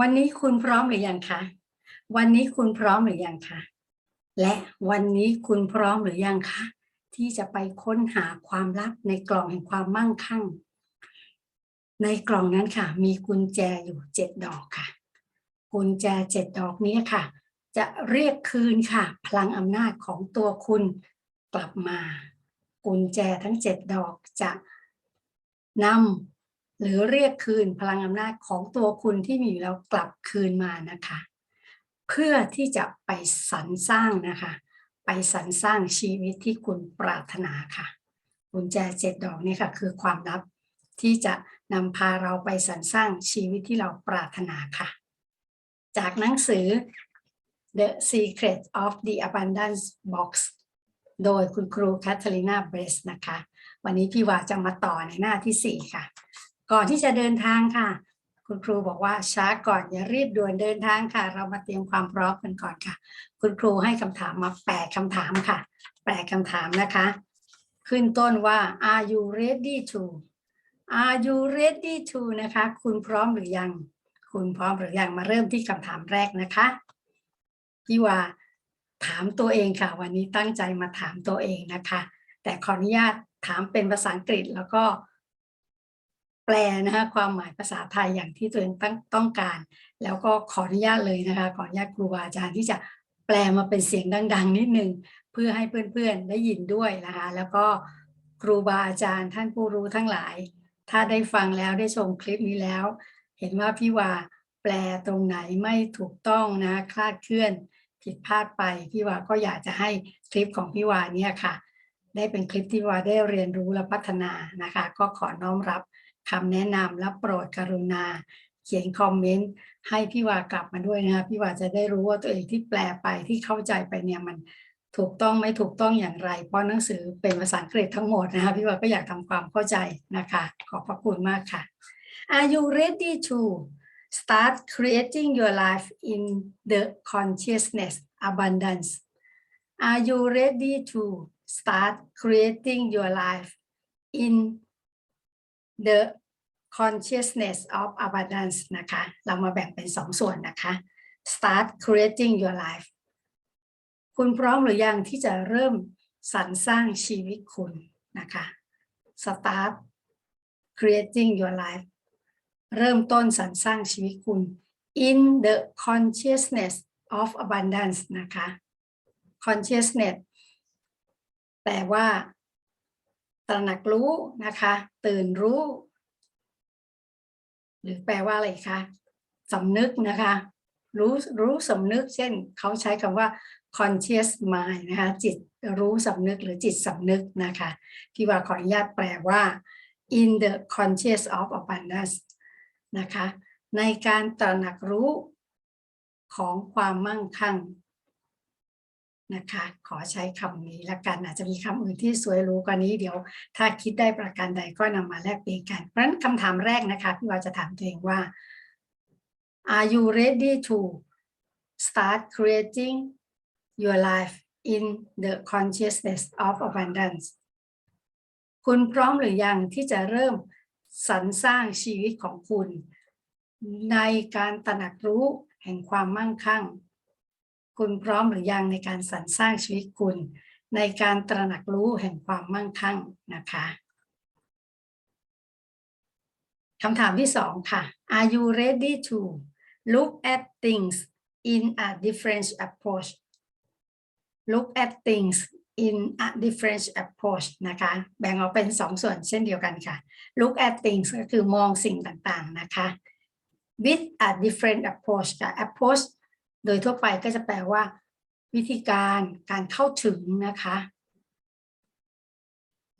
วันนี้คุณพร้อมหรือยังคะวันนี้คุณพร้อมหรือยังคะและวันนี้คุณพร้อมหรือยังคะที่จะไปค้นหาความลับในกล่องแห่งความมั่งคั่ง ในกล่องนั้นค่ะ มีกุญแจอยู่เจ็ดดอกค่ะ กุญแจเจ็ดดอกนี้ค่ะ จะเรียกคืนค่ะ พลังอำนาจของตัวคุณกลับมา กุญแจทั้งเจ็ดดอกจะนำ หรือเรียกคืนพลังอำนาจของตัวคุณที่มีอยู่แล้วกลับคืนมานะคะ เพื่อที่จะไปสรรสร้างนะคะ ไปสรรสร้างชีวิตที่คุณปรารถนาค่ะกุญแจเจ็ดดอกนี้ค่ะ คือความลับที่จะนำพาเราไปสรรสร้างชีวิตที่เราปรารถนาค่ะ จากหนังสือ The Secret of the Abundance Box โดยคุณครูแคทเธอรีนาเบรสนะคะ วันนี้พี่วาจะมาต่อในหน้าที่ 4 ค่ะ ก่อนที่จะเดินทางค่ะ คุณครูบอกว่าช้าก่อนอย่ารีบด่วนเดินทางค่ะ เรามาเตรียมความพร้อมกันก่อนค่ะ คุณครูให้คำถามมาแปดคำถามค่ะแปดคำถามนะคะ ขึ้นต้นว่า are you ready to are you ready to นะคะ คุณพร้อมหรือยัง คุณพร้อมหรือยังมาเริ่มที่คำถามแรกนะคะพี่ว่าถามตัวเองค่ะ วันนี้ตั้งใจมาถามตัวเองนะคะ แต่ขออนุญาตถามเป็นภาษาอังกฤษแล้วก็ แปลนะคะความหมายภาษาไทยอย่างที่ตัวเองตั้งต้องการ แล้วก็ขออนุญาตเลยนะคะขออนุญาตครูบาอาจารย์ที่จะแปลมาเป็นเสียงดัง ๆ นิดนึงเพื่อให้เพื่อนๆได้ยินด้วยนะคะแล้วก็ครูบาอาจารย์ท่านผู้รู้ทั้งหลาย ถ้าได้ฟังแล้วได้ชมคลิปนี้แล้ว เห็นว่าพี่ว่าแปลตรงไหนไม่ถูกต้องนะคลาดเคลื่อนผิดพลาดไปพี่วาก็อยากจะให้คลิปของพี่วาเนี่ยค่ะ ได้เป็นคลิปที่วาได้เรียนรู้และพัฒนานะคะ ก็ขอน้อมรับ คำแนะนำและโปรดกรุณา เขียนคอมเมนต์ให้พี่วากลับมาด้วยนะคะพี่วาจะได้รู้ว่าตัวเองที่แปลไปที่เข้าใจไปเนี่ยมันถูกต้องไม่ถูกต้องอย่างไร เพราะหนังสือเป็นภาษาอังกฤษทั้งหมดนะคะพี่วาก็อยากทำความเข้าใจนะคะ ขอบพระคุณมากค่ะ Are you ready to start creating your life in the consciousness abundance Are you ready to start creating your life in the consciousness of abundance นะคะ เรามาแบ่งเป็นสองส่วนนะคะ start creating your life คุณพร้อมหรือยังที่จะเริ่มสรรสร้างชีวิตคุณนะคะ start creating your life เริ่มต้นสรรสร้างชีวิตคุณ in the consciousness of abundance นะคะ consciousness แปลว่า ตระหนักรู้นะคะ ตื่นรู้ หรือแปลว่าอะไรคะสำนึกนะคะ รู้รู้สำนึก เช่น เขาใช้คำว่า conscious mind นะคะ จิตรู้สำนึกหรือจิตสำนึกนะคะพี่ว่าขออนุญาตแปลว่า in the conscious of abundance นะคะ ในการตระหนักรู้ของความมั่งคั่ง นะคะ ขอใช้คำนี้ละกันอาจจะมีคำอื่นที่สวยรู้กว่านี้เดี๋ยว ถ้าคิดได้ประการใดก็นำมาแลกเปลี่ยนกัน เพราะฉะนั้นคำถามแรกนะคะพี่ว่าจะถามตัวเองว่า Are you ready to start creating your life in the consciousness of abundance คุณพร้อมหรือยังที่จะเริ่มสรรสร้างชีวิตของคุณ ในการตระหนักรู้แห่งความมั่งคั่ง คุณพร้อมหรือยังในการสรรสร้างชีวิตคุณ ในการตระหนักรู้แห่งความมั่งคั่งนะคะคำถามที่สองค่ะ Are you ready to look at things in a different approach look at things in a different approach นะคะ แบ่งออกเป็นสองส่วนเช่นเดียวกันค่ะ look at things ก็คือมองสิ่งต่างๆนะคะ with a different approach ค่ะ approach โดยทั่วไปก็จะแปลว่า วิธีการการเข้าถึงนะคะ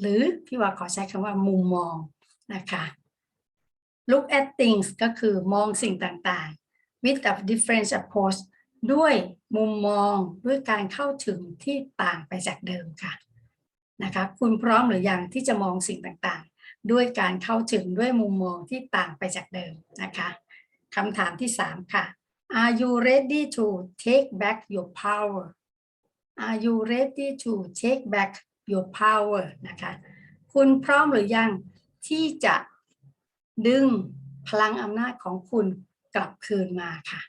หรือพี่ว่าขอใช้คำว่ามุมมองนะคะ look at things ก็คือมองสิ่งต่างๆ with a different approach ด้วยมุมมองด้วยการเข้าถึงที่ต่างไปจากเดิมค่ะนะคะคุณพร้อมหรือยังที่จะมองสิ่งต่างๆ ด้วยการเข้าถึงด้วยมุมมองที่ต่างไปจากเดิมนะคะคำถามที่ 3 ค่ะ Are you ready to take back your power Are you ready to take back your power นะคะ คุณพร้อมหรือยังที่จะดึงพลังอำนาจของคุณกลับคืนมาค่ะ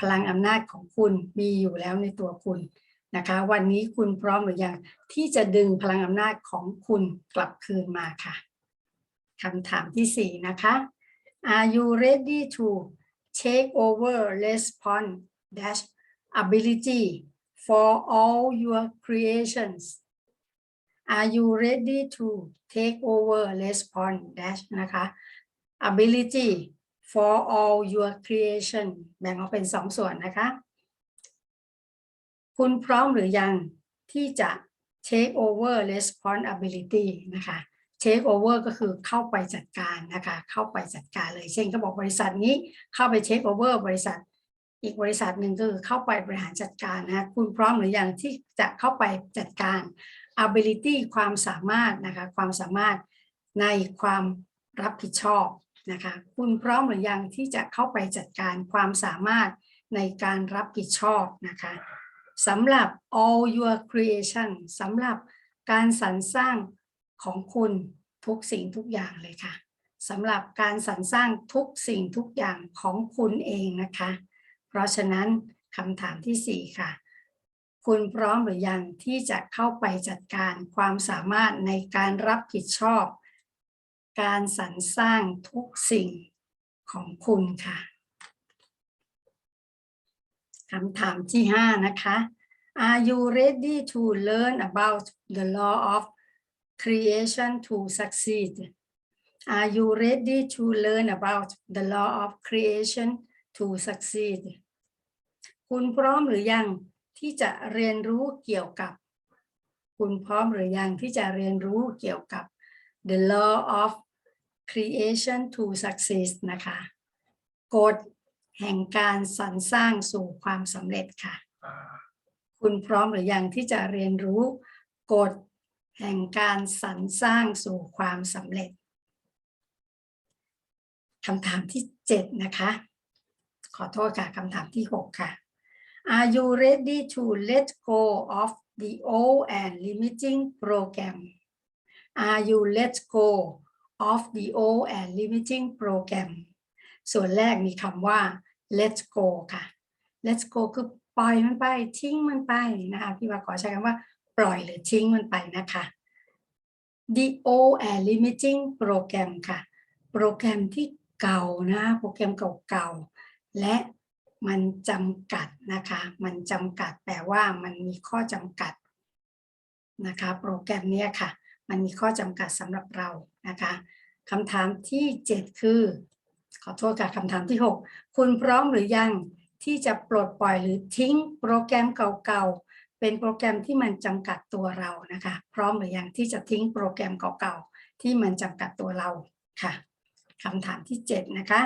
พลังอำนาจของคุณมีอยู่แล้วในตัวคุณนะคะ วันนี้คุณพร้อมหรือยังที่จะดึงพลังอำนาจของคุณกลับคืนมาค่ะคำถามที่สี่นะคะ Are you ready to take over response dash ability for all your creations Are you ready to take over response dash นะคะ ability for all your creation แบ่งออกเป็นสองส่วนนะคะ คุณพร้อมหรือยังที่จะ take over responsibility นะคะ take over ก็คือเข้าไปจัดการนะคะเข้าไปจัดการเลย เช่นก็บอกบริษัทนี้เข้าไป take over บริษัท อีกบริษัทหนึ่งก็คือเข้าไปบริหารจัดการนะคุณพร้อมหรือยังที่จะเข้าไปจัดการ ability ความสามารถนะคะความสามารถในความรับผิดชอบนะคะคุณพร้อมหรือยังที่จะเข้าไปจัดการความสามารถในการรับผิดชอบนะคะสำหรับ all your creation สำหรับการสรรสร้าง ของคุณทุกสิ่งทุกอย่างเลยค่ะสำหรับการสรรสร้างทุกสิ่งทุกอย่างของคุณเองนะคะ เพราะฉะนั้นคำถามที่สี่ค่ะ คุณพร้อมหรือยังที่จะเข้าไปจัดการความสามารถในการรับผิดชอบ การสรรสร้างทุกสิ่งของคุณค่ะคำถามที่ 5 นะคะ Are you ready to learn about the law of creation to succeed Are you ready to learn about the law of creation to succeed คุณพร้อมหรือยังที่จะเรียนรู้เกี่ยวกับ คุณพร้อมหรือยังที่จะเรียนรู้เกี่ยวกับ the law of creation to success นะคะ กฎแห่งการสรรสร้างสู่ความสำเร็จค่ะ คุณพร้อมหรือยังที่จะเรียนรู้กฎ แห่งการสรรสร้างสู่ความสำเร็จคำถามที่ 7 นะคะ ขอโทษค่ะคำถามที่ 6 ค่ะ Are you ready to let go of the old and limiting program Are you let go of the old and limiting program ส่วนแรกมีคำว่า let go ค่ะ let go คือปล่อยมันไปทิ้งมันไปนะคะพี่ว่าขอใช้คำว่า ปล่อยหรือทิ้งมันไปนะคะ the old and limiting program ค่ะ โปรแกรมที่เก่านะโปรแกรมเก่าๆ และมันจำกัดนะคะ มันจำกัดแปลว่ามันมีข้อจำกัดนะคะ โปรแกรมเนี้ยค่ะ มันมีข้อจำกัดสำหรับเรานะคะคำถามที่ 7 คือ ขอโทษค่ะคำถามที่ 6 คุณพร้อมหรือยังที่จะปลดปล่อยหรือทิ้งโปรแกรมเก่าๆ เป็นโปรแกรมที่มันจำกัดตัวเรานะคะ พร้อมหรือยังที่จะทิ้งโปรแกรมเก่าๆ ที่มันจำกัดตัวเราค่ะคำถามที่ 7 นะคะ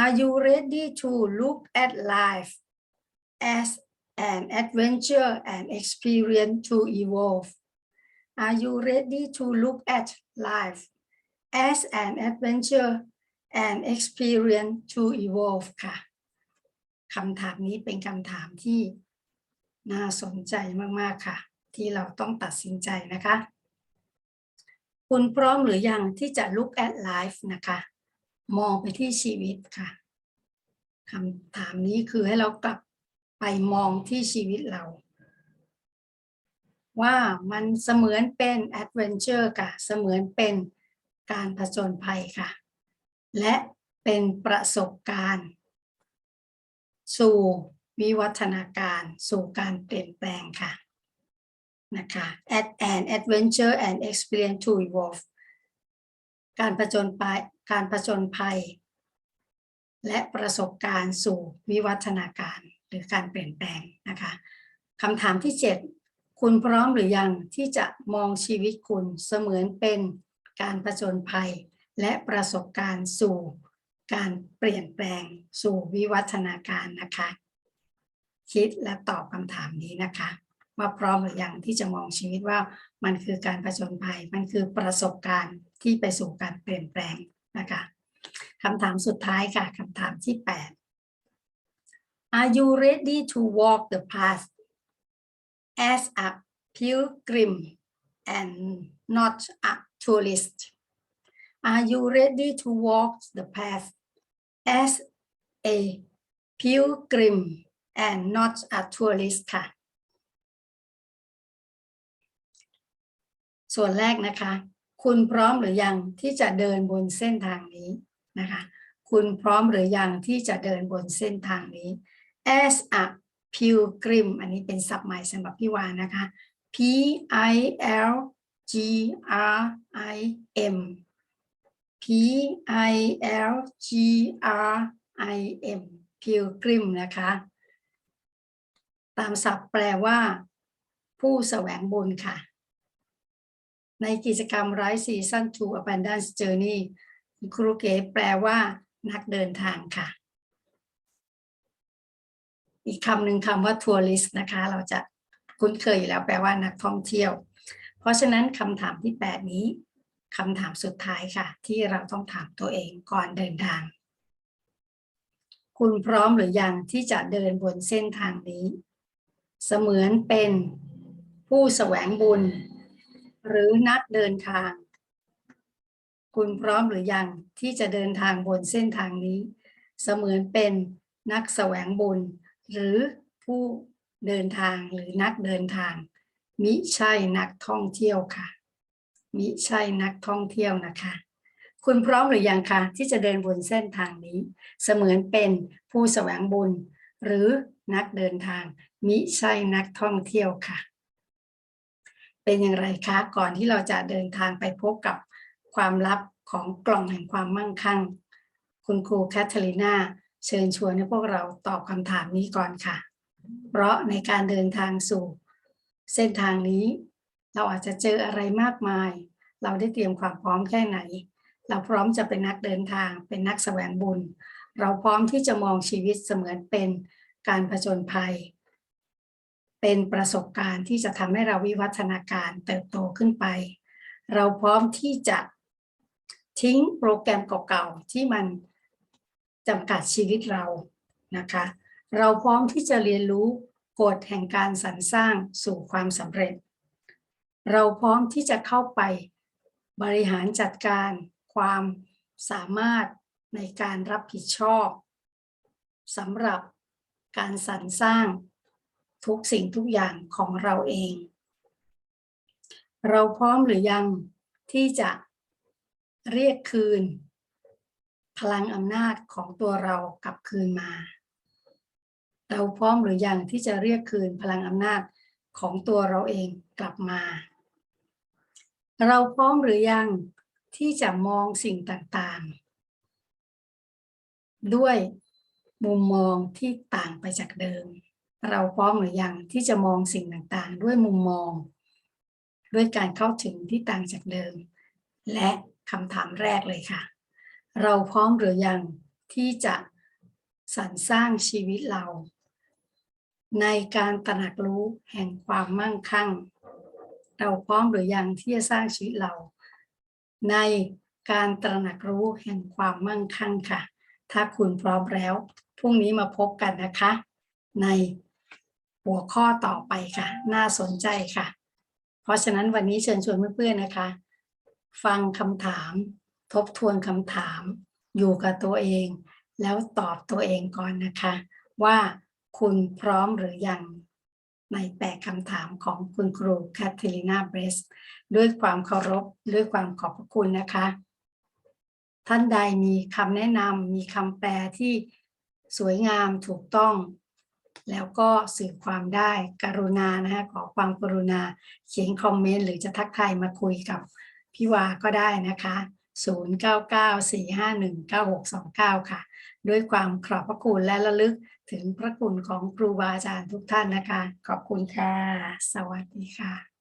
Are you ready to look at life as an adventure and experience to evolve Are you ready to look at life as an adventure and experience to evolve ค่ะคำถามนี้เป็นคำถามที่ น่าสนใจมากๆค่ะ ที่เราต้องตัดสินใจนะคะ คุณพร้อมหรือยังที่จะ look at life นะคะ มองไปที่ชีวิตค่ะคำถามนี้คือให้เรากลับไปมองที่ชีวิตเรา ว่ามันเสมือนเป็นแอดเวนเจอร์ค่ะ เสมือนเป็นการผจญภัยค่ะ และเป็นประสบการณ์ สู่ วิวัฒนาการสู่การเปลี่ยนแปลงค่ะนะคะ at an adventure and experience to evolve การผจญภัยการผจญภัย และประสบการณ์สู่วิวัฒนาการหรือการเปลี่ยนแปลงนะคะคำถามที่ 7 คุณพร้อมหรือยังที่จะมองชีวิตคุณเสมือนเป็นการผจญภัย และประสบการณ์สู่การเปลี่ยนแปลงสู่วิวัฒนาการนะคะ คิดและตอบคำถามนี้นะคะ ว่าพร้อมหรือยังที่จะมองชีวิตว่ามันคือการผจญภัย มันคือประสบการณ์ที่ไปสู่การเปลี่ยนแปลงนะคะคำถามสุดท้ายค่ะคำถามที่ 8 Are you ready to walk the path as a pilgrim and not a tourist Are you ready to walk the path as a pilgrim and not a tourist ค่ะ ส่วนแรกนะคะ คุณพร้อมหรือยังที่จะเดินบนเส้นทางนี้นะคะ คุณพร้อมหรือยังที่จะเดินบนเส้นทางนี้ as a pilgrim อันนี้เป็นศัพท์ใหม่สำหรับพี่วานนะคะ P I L G R I M P I L G R I M pilgrim นะคะ ตามศัพท์แปลว่า ผู้แสวงบุญค่ะ ในกิจกรรม Rise Season to Abundance Journey คุณครูเก๋แปลว่า นักเดินทางค่ะ อีกคำหนึ่งคำว่า tourist นะคะ เราจะคุ้นเคยอยู่แล้วแปลว่านักท่องเที่ยว เพราะฉะนั้นคำถามที่ 8 นี้คำถามสุดท้ายค่ะ ที่เราต้องถามตัวเองก่อนเดินทาง คุณพร้อมหรือยังที่จะเดินบนเส้นทางนี้ เสมือนเป็นผู้แสวงบุญ หรือนักเดินทาง คุณพร้อมหรือยังที่จะเดินทางบนเส้นทางนี้ เสมือนเป็นนักแสวงบุญ หรือผู้เดินทางหรือนักเดินทาง มิใช่นักท่องเที่ยวค่ะ มิใช่นักท่องเที่ยวนะคะ คุณพร้อมหรือยังคะที่จะเดินบนเส้นทางนี้ เสมือนเป็นผู้แสวงบุญ หรือนักเดินทาง มิใช่นักท่องเที่ยวค่ะ เป็นอย่างไรคะ ก่อนที่เราจะเดินทางไปพบกับความลับของกล่องแห่งความมั่งคั่ง คุณครูแคทเธอรีนาเชิญชวนให้พวกเราตอบคำถามนี้ก่อนค่ะ เพราะในการเดินทางสู่ เส้นทางนี้ เราอาจจะเจออะไรมากมาย เราได้เตรียมความพร้อมแค่ไหน เราพร้อมจะเป็นนักเดินทาง เป็นนักแสวงบุญ เราพร้อมที่จะมองชีวิตเสมือนเป็นการผจญภัย เป็นประสบการณ์ที่จะทำให้เราวิวัฒนาการเติบโตขึ้นไป เราพร้อมที่จะทิ้งโปรแกรมเก่าๆที่มันจำกัดชีวิตเรานะคะ เราพร้อมที่จะเรียนรู้กฎแห่งการสรรสร้างสู่ความสำเร็จ เราพร้อมที่จะเข้าไปบริหารจัดการความสามารถ ในการรับผิดชอบสำหรับการสรรสร้างทุกสิ่งทุกอย่างของเราเอง เราพร้อมหรือยังที่จะเรียกคืน พลังอำนาจของตัวเรากลับคืนมา เราพร้อมหรือยังที่จะเรียกคืนพลังอำนาจของตัวเราเองกลับมา เราพร้อมหรือยังที่จะมองสิ่งต่างๆ ด้วยมุมมองที่ต่างไปจากเดิม เราพร้อมหรือยังที่จะมองสิ่งต่างๆ ด้วยมุมมอง ด้วยการเข้าถึงที่ต่างจากเดิม และคำถามแรกเลยค่ะ เราพร้อมหรือยังที่จะสรรสร้างชีวิตเรา ในการตระหนักรู้แห่งความมั่งคั่ง เราพร้อมหรือยังที่จะสร้างชีวิตเรา ในการตระหนักรู้แห่งความมั่งคั่งค่ะ ถ้าคุณพร้อมแล้ว พรุ่งนี้มาพบกันนะคะ ในหัวข้อต่อไปค่ะ น่าสนใจค่ะ เพราะฉะนั้นวันนี้เชิญชวนเพื่อนๆนะคะ ฟังคำถาม ทบทวนคำถาม อยู่กับตัวเอง แล้วตอบตัวเองก่อนนะคะ ว่าคุณพร้อมหรือยังในแปดคำถามของคุณครูแคทเธอรีนาเบรส ด้วยความเคารพ ด้วยความขอบพระคุณนะคะ ท่านใดมีคำแนะนำมีคำแปลที่สวยงามถูกต้อง แล้วก็สื่อความได้กรุณานะคะขอความกรุณาเขียนคอมเมนต์หรือจะทักทายมาคุยกับพี่วาก็ได้นะคะ 0994519629 ค่ะ ด้วยความขอบพระคุณและระลึกถึงพระคุณของครูบาอาจารย์ทุกท่านนะคะ ขอบคุณค่ะ สวัสดีค่ะ